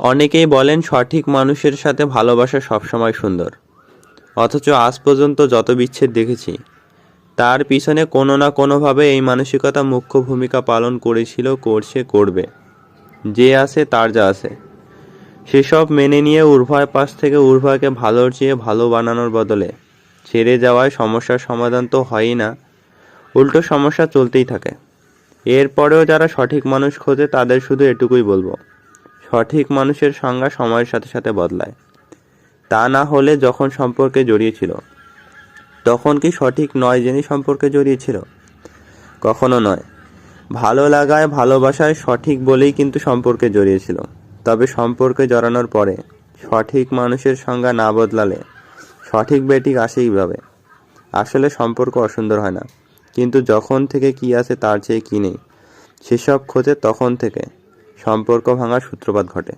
অনেকেই বলেন সঠিক মানুষের সাথে ভালোবাসা সবসময় সুন্দর। অথচ আজ পর্যন্ত যত বিচ্ছেদ দেখেছি, তার পিছনে কোনো না কোনোভাবে এই মানসিকতা মুখ্য ভূমিকা পালন করেছিল, করছে, করবে। যে আছে, তার যা আছে। সেসব মেনে নিয়ে উর্ভয় পাশ থেকে উর্ভয়কে ভালোর চেয়ে ভালো বানানোর বদলে ছেড়ে যাওয়ায় সমস্যার সমাধান তো হয়ই না, উল্টো সমস্যা চলতেই থাকে। এরপরেও যারা সঠিক মানুষ খোঁজে, তাদের শুধু এটুকুই বলব। সঠিক মানুষের সংজ্ঞা সময়ের সাথে সাথে বদলায়। তা না হলে যখন সম্পর্কে জড়িয়েছিল তখন কি সঠিক নয় যিনি সম্পর্কে জড়িয়েছিল কখনো নয়। ভালো লাগায় ভালোবাসায় সঠিক বলেই কিন্তু সম্পর্কে জড়িয়েছিল তবে সম্পর্কে জড়ানোর পরে সঠিক মানুষের সংজ্ঞা না বদলালে সঠিক বেঠিক আসেই ভাবে। আসলে সম্পর্ক অসুন্দর হয় না। কিন্তু যখন থেকে কি আছে তার চেয়ে কি নেই, সেসব খোঁজে তখন থেকে সম্পর্ক ভাঙার সূত্রপাত ঘটে।